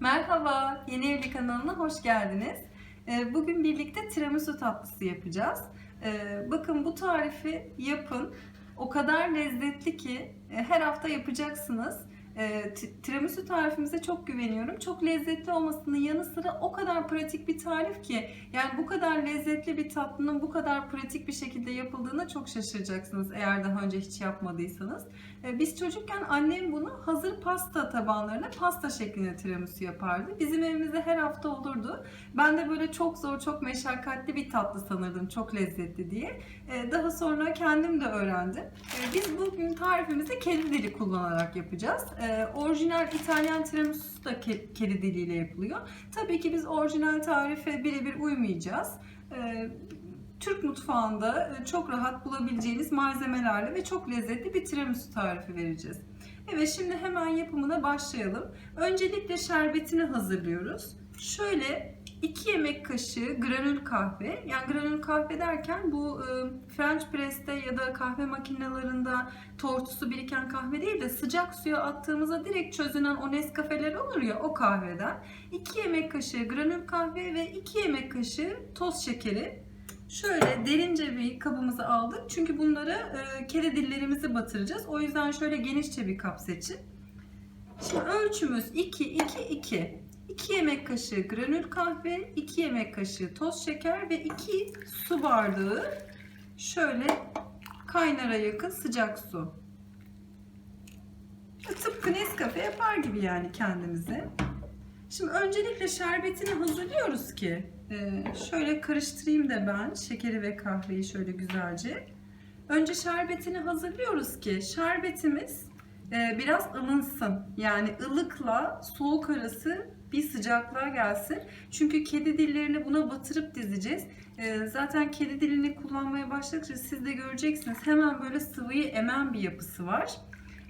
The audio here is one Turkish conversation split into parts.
Merhaba, Yeni Evli kanalına hoş geldiniz. Ee, Bugün birlikte tiramisu tatlısı yapacağız. Ee, Bakın bu tarifi yapın. O kadar lezzetli ki e, her hafta yapacaksınız. Ti- Tiramisu tarifimize çok güveniyorum. Çok lezzetli olmasının yanı sıra o kadar pratik bir tarif ki yani bu kadar lezzetli bir tatlının bu kadar pratik bir şekilde yapıldığına çok şaşıracaksınız eğer daha önce hiç yapmadıysanız. Ee, Biz çocukken annem bunu hazır pasta tabanlarına pasta şeklinde tiramisu yapardı. Bizim evimizde her hafta olurdu. Ben de böyle çok zor, çok meşakkatli bir tatlı sanırdım, çok lezzetli diye. Ee, Daha sonra kendim de öğrendim. Ee, Biz bugün tarifimizi kedi dili kullanarak yapacağız. Ee, Orijinal İtalyan tiramisu da ke- kedi diliyle yapılıyor. Tabii ki biz orijinal tarife birebir uymayacağız. Ee, Türk mutfağında e, çok rahat bulabileceğiniz malzemelerle ve çok lezzetli bir tiramisu tarifi vereceğiz. Evet şimdi hemen yapımına başlayalım. Öncelikle şerbetini hazırlıyoruz. Şöyle 2 yemek kaşığı granül kahve. Yani granül kahve derken bu e, French press'te ya da kahve makinelerinde tortusu biriken kahve değil de sıcak suya attığımızda direkt çözünen o Nescafe'ler olur ya o kahveden. 2 yemek kaşığı granül kahve ve 2 yemek kaşığı toz şekeri Şöyle derince bir kabımızı aldık. Çünkü bunları e, kedi dillerimizi batıracağız. O yüzden şöyle genişçe bir kap seçin. Şimdi ölçümüz 2, 2, 2. 2 yemek kaşığı granül kahve, 2 yemek kaşığı toz şeker ve 2 su bardağı şöyle kaynara yakın sıcak su. Tıpkı Nescafe yapar gibi yani kendimize. Şimdi öncelikle şerbetini hazırlıyoruz ki e, şöyle karıştırayım da ben şekeri ve kahveyi şöyle güzelce. Önce şerbetini hazırlıyoruz ki şerbetimiz e, biraz ılınsın. Yani ılıkla soğuk arası bir sıcaklığa gelsin. Çünkü kedi dillerini buna batırıp dizeceğiz. E, zaten kedi dilini kullanmaya başladıkça siz de göreceksiniz hemen böyle sıvıyı emen bir yapısı var.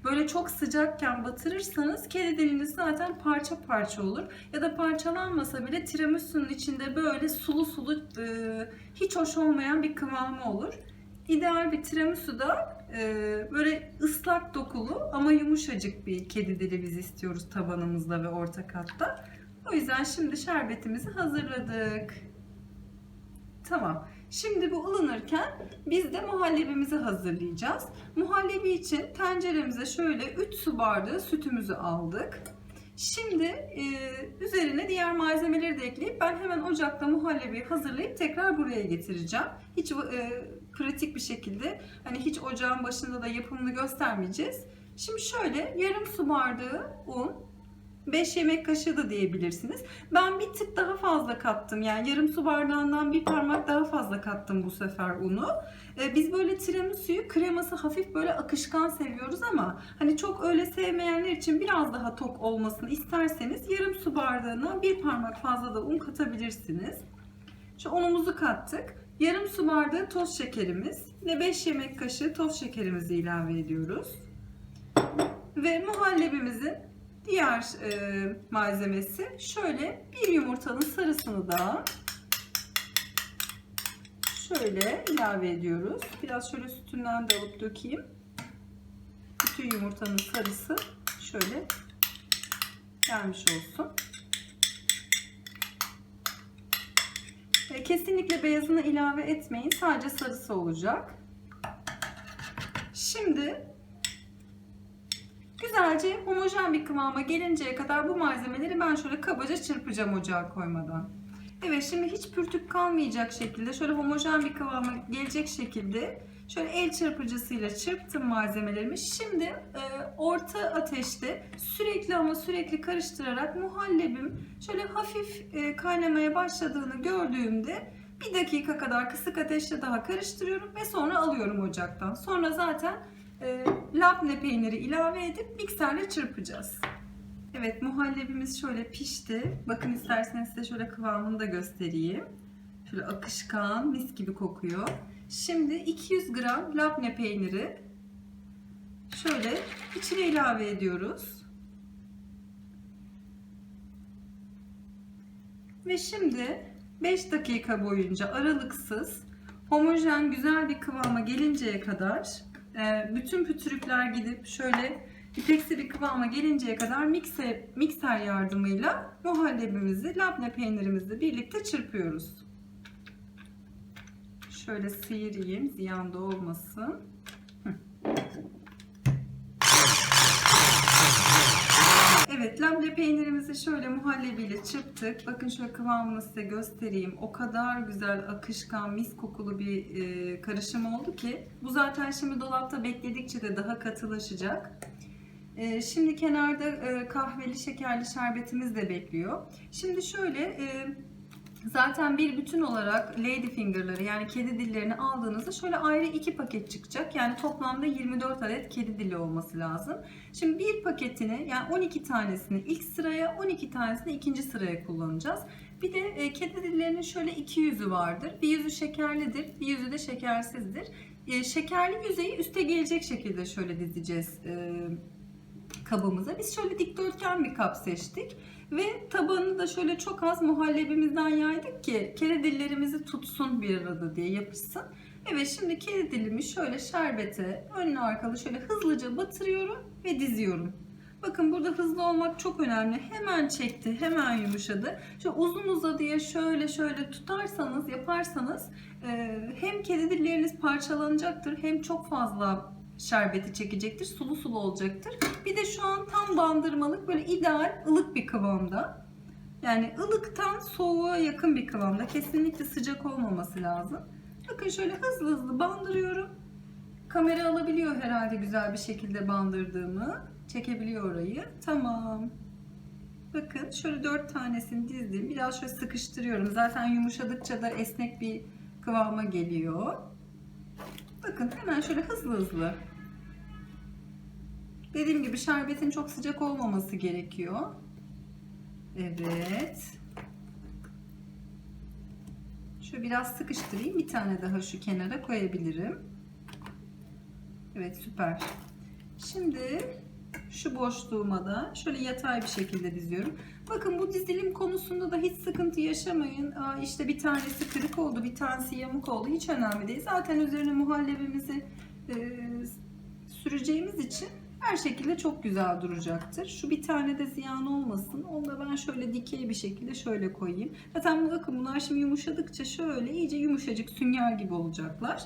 Böyle çok sıcakken batırırsanız kedi diliniz zaten parça parça olur. Ya da parçalanmasa bile tiramisu'nun içinde böyle sulu sulu e, hiç hoş olmayan bir kıvamı olur. İdeal bir tiramisu da e, böyle ıslak dokulu ama yumuşacık bir kedi dili biz istiyoruz tabanımızda ve orta katta. O yüzden şimdi şerbetimizi hazırladık. Tamam. Şimdi bu ılınırken biz de muhallebimizi hazırlayacağız. Muhallebi için tenceremize şöyle 3 su bardağı sütümüzü aldık. Şimdi e, üzerine diğer malzemeleri de ekleyip ben hemen ocakta muhallebiyi hazırlayıp tekrar buraya getireceğim. Hiç e, pratik bir şekilde hani hiç ocağın başında da yapımını göstermeyeceğiz. Şimdi şöyle yarım su bardağı un, 5 yemek kaşığı da diyebilirsiniz. Ben bir tık daha fazla kattım. Yani yarım su bardağından bir parmak daha fazla kattım bu sefer unu. Ee, biz böyle tiramisu'yu kreması hafif böyle akışkan seviyoruz ama hani çok öyle sevmeyenler için biraz daha tok olmasını isterseniz yarım su bardağına bir parmak fazla da un katabilirsiniz. Şu unumuzu kattık. Yarım su bardağı toz şekerimiz ve 5 yemek kaşığı toz şekerimizi ilave ediyoruz. Ve muhallebimizin diğer e, malzemesi şöyle bir yumurtanın sarısını da şöyle ilave ediyoruz. Biraz şöyle sütünden de alıp dökeyim. Bütün yumurtanın sarısı şöyle gelmiş olsun. E, Kesinlikle beyazını ilave etmeyin. Sadece sarısı olacak. Şimdi Güzelce homojen bir kıvama gelinceye kadar bu malzemeleri ben şöyle kabaca çırpacağım ocağa koymadan. Evet şimdi hiç pürtük kalmayacak şekilde şöyle homojen bir kıvama gelecek şekilde şöyle el çırpıcısıyla çırptım malzemelerimi. Şimdi e, orta ateşte sürekli ama sürekli karıştırarak muhallebim şöyle hafif e, kaynamaya başladığını gördüğümde bir dakika kadar kısık ateşte daha karıştırıyorum ve sonra alıyorum ocaktan. Sonra zaten e, labne peyniri ilave edip mikserle çırpacağız. Evet muhallebimiz şöyle pişti. Bakın isterseniz size şöyle kıvamını da göstereyim. Şöyle akışkan mis gibi kokuyor. Şimdi 200 gram labne peyniri şöyle içine ilave ediyoruz. Ve şimdi 5 dakika boyunca aralıksız homojen güzel bir kıvama gelinceye kadar bütün pütürükler gidip şöyle ipeksi bir kıvama gelinceye kadar mikser, mikser yardımıyla muhallebimizi labne peynirimizle birlikte çırpıyoruz. Şöyle sıyırayım ziyan da olmasın. Evet, labne peynirimizi şöyle muhallebiyle çırptık. Bakın şöyle kıvamını size göstereyim. O kadar güzel, akışkan, mis kokulu bir e, karışım oldu ki. Bu zaten şimdi dolapta bekledikçe de daha katılaşacak. E, şimdi kenarda e, kahveli şekerli şerbetimiz de bekliyor. Şimdi şöyle... E, Zaten bir bütün olarak lady finger'ları yani kedi dillerini aldığınızda şöyle ayrı iki paket çıkacak. Yani toplamda 24 adet kedi dili olması lazım. Şimdi bir paketini yani 12 tanesini ilk sıraya 12 tanesini ikinci sıraya kullanacağız. Bir de e, kedi dillerinin şöyle iki yüzü vardır. Bir yüzü şekerlidir, bir yüzü de şekersizdir. E, şekerli yüzeyi üste gelecek şekilde şöyle dizeceğiz e, kabımıza. Biz şöyle dikdörtgen bir kap seçtik. Ve tabanını da şöyle çok az muhallebimizden yaydık ki kere dillerimizi tutsun bir arada diye yapışsın. Evet şimdi kere dilimi şöyle şerbete önlü arkalı şöyle hızlıca batırıyorum ve diziyorum. Bakın burada hızlı olmak çok önemli. Hemen çekti, hemen yumuşadı. Şöyle uzun uzadıya şöyle şöyle tutarsanız, yaparsanız hem kedi dilleriniz parçalanacaktır hem çok fazla şerbeti çekecektir. Sulu sulu olacaktır. Bir de şu an tam bandırmalık böyle ideal ılık bir kıvamda. Yani ılıktan soğuğa yakın bir kıvamda. Kesinlikle sıcak olmaması lazım. Bakın şöyle hızlı hızlı bandırıyorum. Kamera alabiliyor herhalde güzel bir şekilde bandırdığımı. Çekebiliyor orayı. Tamam. Bakın şöyle dört tanesini dizdim. Biraz şöyle sıkıştırıyorum. Zaten yumuşadıkça da esnek bir kıvama geliyor. Bakın hemen şöyle hızlı hızlı Dediğim gibi şerbetin çok sıcak olmaması gerekiyor. Evet. Şöyle biraz sıkıştırayım. Bir tane daha şu kenara koyabilirim. Evet süper. Şimdi şu boşluğuma da şöyle yatay bir şekilde diziyorum. Bakın bu dizilim konusunda da hiç sıkıntı yaşamayın. Aa, işte bir tanesi kırık oldu, bir tanesi yamuk oldu. Hiç önemli değil. Zaten üzerine muhallebimizi e, süreceğimiz için her şekilde çok güzel duracaktır. Şu bir tane de ziyan olmasın. Onu da ben şöyle dikey bir şekilde şöyle koyayım. Zaten bakın bunlar şimdi yumuşadıkça şöyle iyice yumuşacık sünger gibi olacaklar.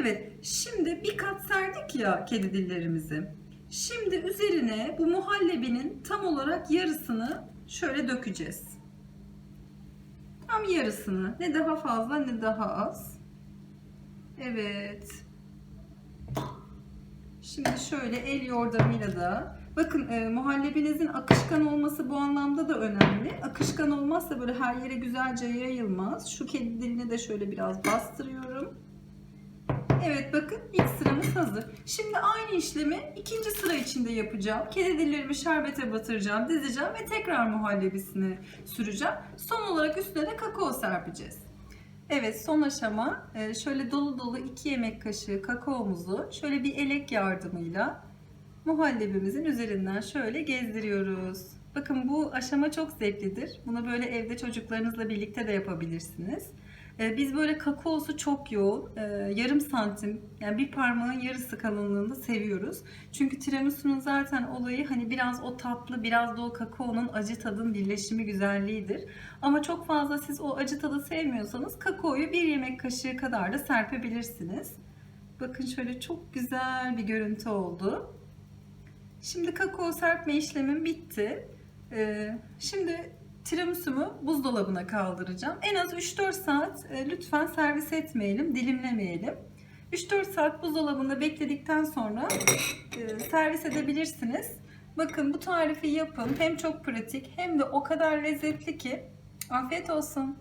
Evet şimdi bir kat serdik ya kedi dillerimizi. Şimdi üzerine bu muhallebinin tam olarak yarısını şöyle dökeceğiz. Tam yarısını. Ne daha fazla ne daha az. Evet. Şimdi şöyle el yordamıyla da bakın e, muhallebinizin akışkan olması bu anlamda da önemli. Akışkan olmazsa böyle her yere güzelce yayılmaz. Şu kedi dilini de şöyle biraz bastırıyorum. Evet bakın ilk sıramız hazır. Şimdi aynı işlemi ikinci sıra içinde yapacağım. Kedi dillerimi şerbete batıracağım, dizeceğim ve tekrar muhallebisini süreceğim. Son olarak üstüne de kakao serpeceğiz. Evet son aşama e, şöyle dolu dolu 2 yemek kaşığı kakaomuzu şöyle bir elek yardımıyla muhallebimizin üzerinden şöyle gezdiriyoruz. Bakın bu aşama çok zevklidir. Bunu böyle evde çocuklarınızla birlikte de yapabilirsiniz. Ee, biz böyle kakaosu çok yoğun, e, yarım santim yani bir parmağın yarısı kalınlığında seviyoruz. Çünkü tiramisu'nun zaten olayı hani biraz o tatlı, biraz da o kakaonun acı tadın birleşimi güzelliğidir. Ama çok fazla siz o acı tadı sevmiyorsanız kakaoyu bir yemek kaşığı kadar da serpebilirsiniz. Bakın şöyle çok güzel bir görüntü oldu. Şimdi kakao serpme işlemim bitti. Ee, şimdi tiramisu'mu buzdolabına kaldıracağım. En az 3-4 saat e, lütfen servis etmeyelim, dilimlemeyelim. 3-4 saat buzdolabında bekledikten sonra e, servis edebilirsiniz. Bakın bu tarifi yapın. Hem çok pratik hem de o kadar lezzetli ki. Afiyet olsun.